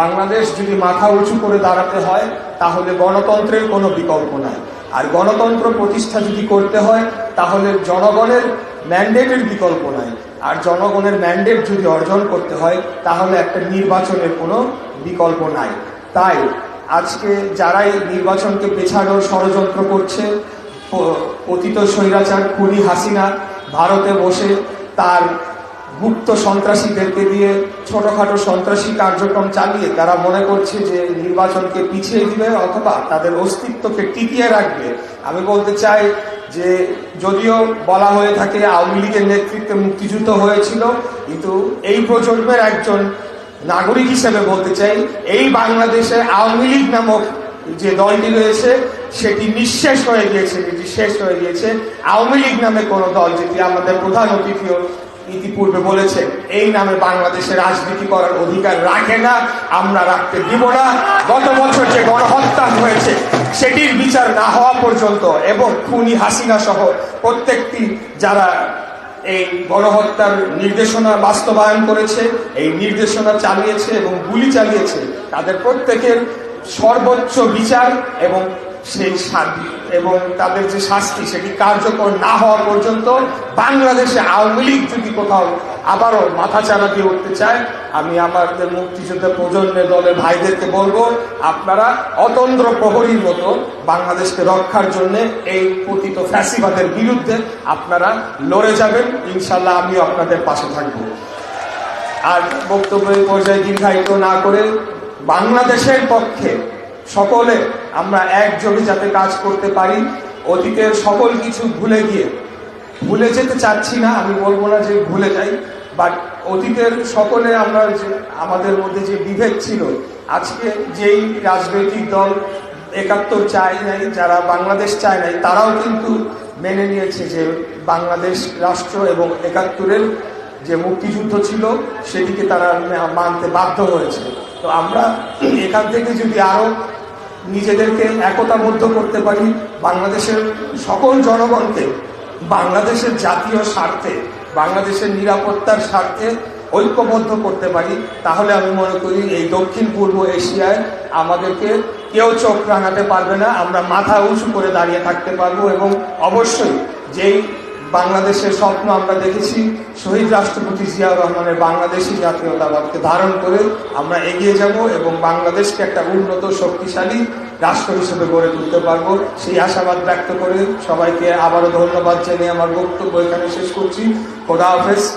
বাংলাদেশ যদি মাথা উঁচু করে দাঁড়াতে হয়, তাহলে গণতন্ত্রের কোনো বিকল্প নাই। আর গণতন্ত্র প্রতিষ্ঠা যদি করতে হয়, তাহলে জনগণের ম্যান্ডেটের বিকল্প নাই। আর জনগণের ম্যান্ডেট যদি অর্জন করতে হয়, তাহলে একটা নির্বাচনের কোনো বিকল্প নাই। তাই আজকে যারাই নির্বাচনকে পেছানোর ষড়যন্ত্র করছে পতিত স্বৈরাচার খুনি হাসিনা ভারতে বসে তার গুপ্ত সন্ত্রাসীদেরকে দিয়ে ছোটখাটো সন্ত্রাসী কার্যক্রম চালিয়ে তারা মনে করছে যে নির্বাচনকে পিছিয়ে দিবে অথবা তাদের অস্তিত্বকে টিকিয়ে রাখবে। আমি বলতে চাই যে যদিও বলা হয়ে থাকে আওয়ামী লীগের নেতৃত্বে মুক্তিযুদ্ধ হয়েছিল, কিন্তু এই প্রজন্মের একজন নাগরিক হিসেবে বলতে চাই, এই বাংলাদেশে আওয়ামী লীগ নামক যে দলটি রয়েছে, সেটি নিঃশেষ হয়ে গিয়েছে যেটি শেষ হয়ে গিয়েছে। আওয়ামী লীগ নামে কোনো দল যেটি আমাদের প্রধান অতিথিও ইতিপূর্বে বলেছে, এই নামে বাংলাদেশে রাজনীতি করার অধিকার রাখে না, আমরা রাখতে দিব না। গত বছর যে গণহত্যা হয়েছে, সেটির বিচার না হওয়া পর্যন্ত এবং খুনি হাসিনা সহ প্রত্যেকটি যারা এই গণহত্যার নির্দেশনা বাস্তবায়ন করেছে, এই নির্দেশনা চালিয়েছে এবং গুলি চালিয়েছে, তাদের প্রত্যেকের সর্বোচ্চ বিচার এবং সেই শান্তি এবং তাদের যে শাস্তি সেটি কার্যকর না হওয়া পর্যন্ত বাংলাদেশে আওয়ামী লীগ যদি কোথাও আবারও মাথা চারা দিয়ে উঠতে চায়, আমি আমাদের মুক্তিযোদ্ধা প্রজন্মের দলের ভাইদেরকে বলব, আপনারা অতন্দ্র প্রহরীর মতো বাংলাদেশকে রক্ষার জন্য এই পতিত ফ্যাসিবাদের বিরুদ্ধে আপনারা লড়ে যাবেন। ইনশাল্লাহ আমিও আপনাদের পাশে থাকব। আর বক্তব্যের পর্যায়ে দীর্ঘায়িত না করে বাংলাদেশের পক্ষে সকলে আমরা একযোগে যাতে কাজ করতে পারি, অতীতের সকল কিছু ভুলে গিয়ে। ভুলে যেতে চাচ্ছি না, আমি বলব না যে ভুলে যাই বাট অতীতের সকলে আমরা আমাদের মধ্যে যে বিভেদ ছিল, আজকে যেই রাজনৈতিক দল একাত্তর চায় নাই, যারা বাংলাদেশ চায় নাই, তারাও কিন্তু মেনে নিয়েছে যে বাংলাদেশ রাষ্ট্র এবং একাত্তরের যে মুক্তিযুদ্ধ ছিল, সেটিকে তারা মানতে বাধ্য হয়েছে। তো আমরা এখান থেকে যদি আরও নিজেদেরকে একতাবদ্ধ করতে পারি, বাংলাদেশের সকল জনগণকে, বাংলাদেশের জাতীয় স্বার্থে, বাংলাদেশের নিরাপত্তার স্বার্থে ঐক্যবদ্ধ করতে পারি, তাহলে আমি মনে করি এই দক্ষিণ পূর্ব এশিয়ায় আমাদেরকে কেউ চোখ রাঙাতে পারবে না, আমরা মাথা উঁচু করে দাঁড়িয়ে থাকতে পারব এবং অবশ্যই যেই বাংলাদেশের স্বপ্ন আমরা দেখেছি। শহীদ রাষ্ট্রপতি জিয়াউর রহমানের বাংলাদেশি জাতীয়তাবাদকে ধারণ করে আমরা এগিয়ে যাব এবং বাংলাদেশকে একটা উন্নত, শক্তিশালী রাষ্ট্র হিসেবে গড়ে তুলতে পারব। সেই আশাবাদ ব্যক্ত করে সবাইকে আবারও ধন্যবাদ জানিয়ে আমার বক্তব্য এখানে শেষ করছি। খোদা হাফেজ।